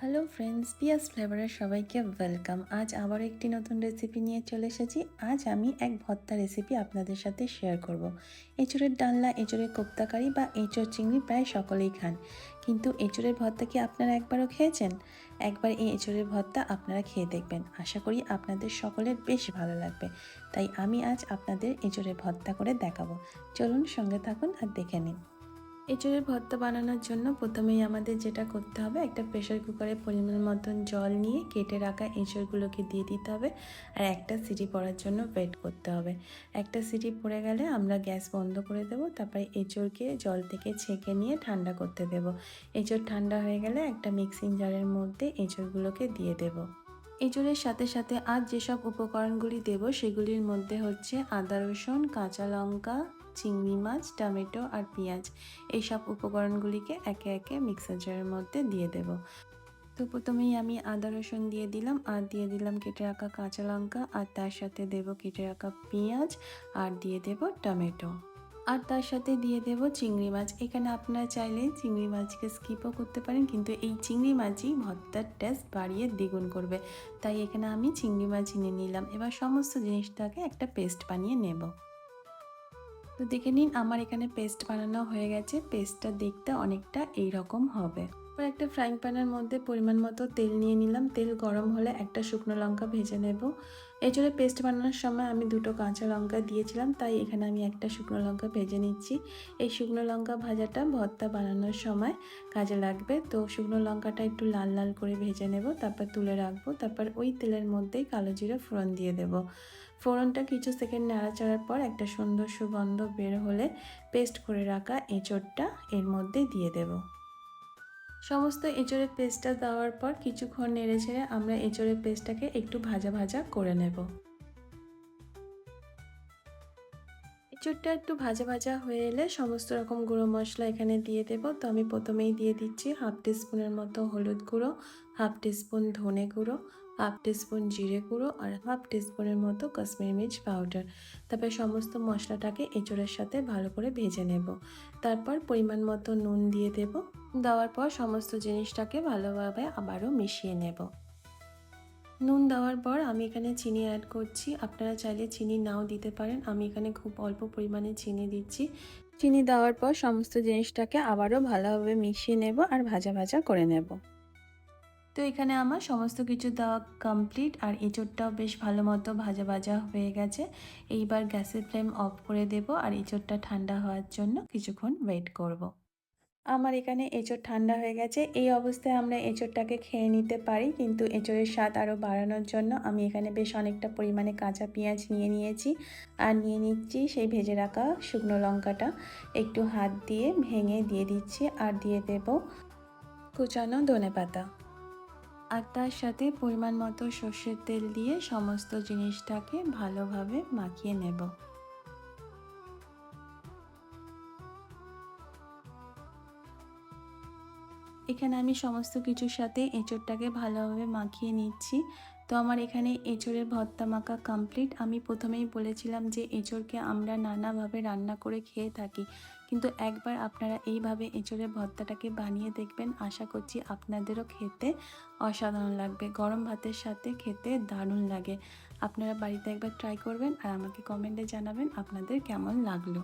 Hello friends পিয়াস ফ্লেভারের সবাইকে welcome আজ আবার একটি নতুন রেসিপি নিয়ে চলে এসেছি। আজ আমি এক ভর্তা রেসিপি আপনাদের সাথে শেয়ার করব। এঁচড়ের ডালনা, এঁচড়ের কোপ্তাকারি বা এঁচড় চিংড়ি প্রায় সকলেই খান। কিন্তু এঁচড়ের ভর্তা কি আপনারা একবারও খেয়েছেন? একবার এই এঁচড়ের ভর্তা আপনারা খেয়ে দেখবেন। আশা করি আপনাদের সকলের বেশ ভালো লাগবে। তাই আমি আজ আপনাদের এঁচড়ের ভর্তা করে দেখাবো। চলুন সঙ্গে থাকুন আর দেখে নিন। এঁচড়ের ভর্তা বানানোর জন্য প্রথমেই আমাদের যেটা করতে হবে, একটা প্রেশার কুকারে পরিমাণ মতন জল নিয়ে কেটে রাখা এঁচড়গুলোকে দিয়ে দিতে হবে আর একটা সিটি পড়ার জন্য ওয়েট করতে হবে। একটা সিটি পড়ে গেলে আমরা গ্যাস বন্ধ করে দেব, তারপরে এঁচড়কে জল থেকে ছেঁকে নিয়ে ঠান্ডা করতে দেব। এঁচড় ঠান্ডা হয়ে গেলে একটা মিক্সিং জারের মধ্যে এঁচড়গুলোকে দিয়ে দেব। এঁচড়ের সাথে সাথে আজ যেসব উপকরণগুলি দেব, সেগুলির মধ্যে হচ্ছে আদা রসুন, কাঁচা লঙ্কা, চিংড়ি মাছ, টমেটো আর পেঁয়াজ। এইসব উপকরণগুলিকে একে একে মিক্সার জারের মধ্যে দিয়ে দেব। তো প্রথমেই আমি আদা রসুন দিয়ে দিলাম। আর দিয়ে দিলাম কেটে রাখা কাঁচা লঙ্কা। আর তার সাথে দেব কেটে রাখা পেঁয়াজ। আর দিয়ে দেব টমেটো। আর তার সাথে দিয়ে দেব চিংড়ি মাছ। এখানে আপনারা চাইলে চিংড়ি মাছকে স্কিপও করতে পারেন, কিন্তু এই চিংড়ি মাছই ভর্তার টেস্ট বাড়িয়ে দ্বিগুণ করবে। তাই এখানে আমি চিংড়ি মাছ নিয়ে নিলাম। এবার সমস্ত জিনিসটাকে একটা পেস্ট বানিয়ে নেব। তো দেখে নিন, আমার এখানে পেস্ট বানানো হয়ে গেছে। পেস্টটা দেখতে অনেকটা এই রকম হবে। এবার একটা ফ্রাইং প্যানের মধ্যে পরিমাণ মতো তেল নিয়ে নিলাম। তেল গরম হলে একটা শুকনো লঙ্কা ভেজে নেব। এছাড়া পেস্ট বানানোর সময় আমি দুটো কাঁচা লঙ্কা দিয়েছিলাম, তাই এখানে আমি একটা শুকনো লঙ্কা ভেজে নিচ্ছি। এই শুকনো লঙ্কা ভাজাটা ভর্তা বানানোর সময় কাজে লাগবে। তো শুকনো লঙ্কাটা একটু লাল লাল করে ভেজে নেব, তারপর তুলে রাখব। তারপর ওই তেলের মধ্যেই কালো জিরে ফোড়ন দিয়ে দেব। ফোড়নটা কিছু সেকেন্ড নাড়াচাড়ার পর একটা সুন্দর সুগন্ধ বের হলে পেস্ট করে রাখা এঁচড়টা এর মধ্যে দিয়ে দেব। সমস্ত এঁচড়ের পেস্টটা দেওয়ার পর কিছুক্ষণ নেড়ে ছেড়ে আমরা এঁচড়ের পেস্টটাকে একটু ভাজা ভাজা করে নেব। এঁচড়টা একটু ভাজা ভাজা হয়ে এলে সমস্ত রকম গুঁড়ো মশলা এখানে দিয়ে দেব। তো আমি প্রথমেই দিয়ে দিচ্ছি হাফ টিস্পুনের মতো হলুদ গুঁড়ো, হাফ টিস্পুন ধনে গুঁড়ো, হাফ টিস্পুন জিরে গুঁড়ো আর হাফ টিস্পুনের মতো কাশ্মীর মির্চ পাউডার। তারপরে সমস্ত মশলাটাকে এঁচড়ের সাথে ভালো করে ভেজে নেব। তারপর পরিমাণ মতো নুন দিয়ে দেব। দেওয়ার পর সমস্ত জিনিসটাকে ভালোভাবে আবারও মিশিয়ে নেব। নুন দেওয়ার পর আমি এখানে চিনি অ্যাড করছি। আপনারা চাইলে চিনি নাও দিতে পারেন। আমি এখানে খুব অল্প পরিমাণে চিনি দিচ্ছি। চিনি দেওয়ার পর সমস্ত জিনিসটাকে আবারও ভালোভাবে মিশিয়ে নেব আর ভাজা ভাজা করে নেব। তো এখানে আমার সমস্ত কিছু দেওয়া কমপ্লিট আর এঁচড়টাও বেশ ভালো মতো ভাজা ভাজা হয়ে গেছে। এইবার গ্যাসের ফ্লেম অফ করে দেব আর এঁচড়টা ঠান্ডা হওয়ার জন্য কিছুক্ষণ ওয়েট করব। আমার এখানে এঁচড় ঠান্ডা হয়ে গেছে। এই অবস্থায় আমরা এঁচড়টাকে খেয়ে নিতে পারি। কিন্তু এঁচড়ের স্বাদ আরও বাড়ানোর জন্য আমি এখানে বেশ অনেকটা পরিমাণে কাঁচা পেঁয়াজ নিয়ে নিয়েছি। আর নিয়ে নিচ্ছি সেই ভেজে রাখা শুকনো লঙ্কাটা। একটু হাত দিয়ে ভেঙে দিয়ে দিচ্ছি আর দিয়ে দেব কুচানো ধনে পাতা। আর তার সাথে পরিমাণ মতো সর্ষের তেল দিয়ে সমস্ত জিনিসটাকে ভালোভাবে মাখিয়ে নেব। এখানে আমি সমস্ত কিছুর সাথে এঁচড়টাকে ভালোভাবে মাখিয়ে নিচ্ছি। তো আমার এখানে এঁচড়ের ভর্তা মাখা কমপ্লিট আমি প্রথমেই বলেছিলাম যে এঁচড়কে আমরা নানাভাবে রান্না করে খেয়ে থাকি। কিন্তু একবার আপনারা এইভাবে এঁচড়ের ভর্তাটাকে বানিয়ে দেখবেন, আশা করছি আপনাদেরও খেতে অসাধারণ লাগবে। গরম ভাতের সাথে খেতে দারুণ লাগে। আপনারা বাড়িতে একবার ট্রাই করবেন আর আমাকে কমেন্টে জানাবেন আপনাদের কেমন লাগল।